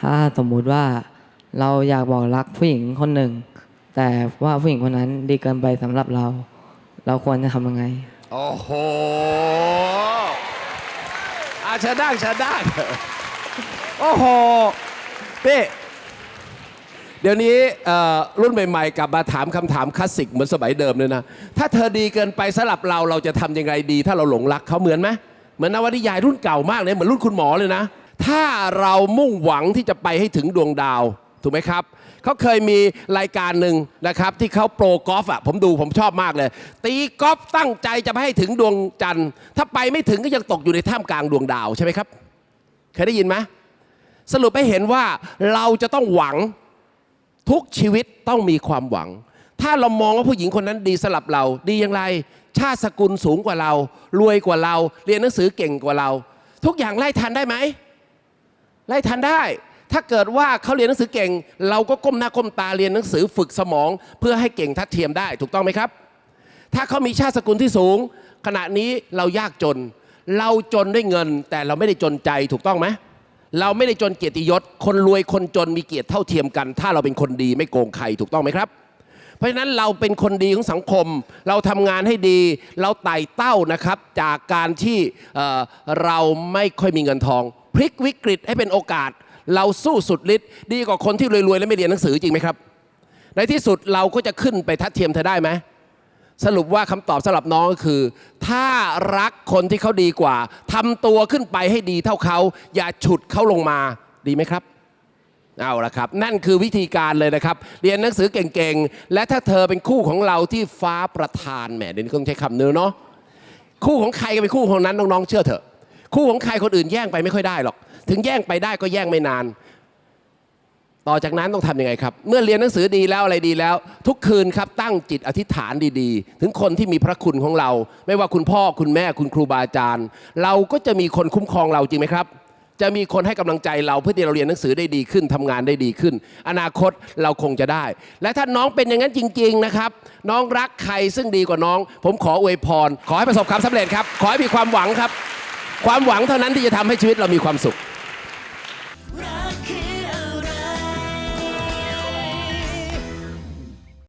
ถ้าสมมุติว่าเราอยากบอกรักผู้หญิงคนหนึ่ง แต่ว่าผู้หญิงคนนั้นดีเกินไปสำหรับเรา เราควรจะทำยังไง โอ้โหอาชาดังชาดังโอ้โหพี่เดี๋ยวนี้เอ่อรุ่นใหม่ ๆ กลับมาถามคำถามคลาสสิกเหมือนสมัยเดิมเลยนะ ถ้าเธอดีเกินไปสำหรับเราเราจะทำยังไงดี ถ้าเราหลงรักเขาเหมือนไหมเหมือนนวนิยายรุ่นเก่ามากเลยเหมือนรุ่นคุณหมอเลยนะ ถ้าเรามุ่งหวังที่จะไปให้ถึงดวงดาวถูกไหมครับเขาเคยมีรายการหนึ่งนะครับ ที่เขาโปรกอล์ฟอะผมดูผมชอบมากเลย ตีกอล์ฟตั้งใจจะไปให้ถึงดวงจันทร์ ถ้าไปไม่ถึงก็ยังตกอยู่ในท่ามกลางดวงดาวใช่ไหมครับเคยได้ยินไหมสรุปให้เห็นว่าเราจะต้องหวังทุกชีวิตต้องมีความหวัง ถ้าเรามองว่าผู้หญิงคนนั้นดีสลับเรา ดีอย่างไร ชาติสกุลสูงกว่าเรา รวยกว่าเรา เรียนหนังสือเก่งกว่าเรา ทุกอย่างไล่ทันได้ไหม ไล่ทันได้ ถ้าเกิดว่าเขาเรียนหนังสือเก่ง เราก็ก้มหน้าก้มตาเรียนหนังสือฝึกสมอง เพื่อให้เก่งทัดเทียมได้ ถูกต้องไหมครับ ถ้าเขามีชาติสกุลที่สูง ขณะนี้เรายากจน เราจนด้วยเงิน แต่เราไม่ได้จนใจถูกต้องไหมเราไม่ได้จนเกียรติยศ คนรวยคนจนมีเกียรติเท่าเทียมกัน ถ้าเราเป็นคนดีไม่โกงใครถูกต้องไหมครับ เพราะฉะนั้นเราเป็นคนดีของสังคม เราทำงานให้ดี เราไต่เต้านะครับ จากการที่เเราไม่ค่อยมีเงินทอง พลิกวิกฤตให้เป็นโอกาส เราสู้สุดฤทธิ์ดีกว่าคนที่รวยๆ และไม่เรียนหนังสือจริงไหมครับ ในที่สุดเราก็จะขึ้นไปทัดเทียมเธอได้ไหมสรุปว่าคำตอบสำหรับน้องก็คือ ถ้ารักคนที่เขาดีกว่าทำตัวขึ้นไปให้ดีเท่าเขา อย่าฉุดเขาลงมาดีไหมครับเอาละครับ นั่นคือวิธีการเลยนะครับ เรียนหนังสือเก่งๆ และถ้าเธอเป็นคู่ของเราที่ฟ้าประทานแหมเดี๋ยวนี้ต้องใช้คำเนื้อเนาะคู่ของใครก็เป็นคู่ของนั้นน้องๆเชื่อเถอะ คู่ของใครคนอื่นแย่งไปไม่ค่อยได้หรอก ถึงแย่งไปได้ก็แย่งไม่นาน ต่อจากนั้นต้องทำยังไงครับ เมื่อเรียนหนังสือดีแล้วอะไรดีแล้ว ทุกคืนครับตั้งจิตอธิษฐานดีๆ ถึงคนที่มีพระคุณของเรา ไม่ว่าคุณพ่อคุณแม่คุณครูบาอาจารย์ เราก็จะมีคนคุ้มครองเราจริงไหมครับจะมีคนให้กำลังใจเราเพื่อที่เราเรียนหนังสือได้ดีขึ้นทำงานได้ดีขึ้น อนาคตเราคงจะได้ และถ้าน้องเป็นอย่างนั้นจริง ๆนะครับ น้องรักใครซึ่งดีกว่าน้อง ผมขออวยพร ขอให้ประสบความสำเร็จครับ ขอให้มีความหวังครับ ความหวังเท่านั้นที่จะทำให้ชีวิตเรามีความสุข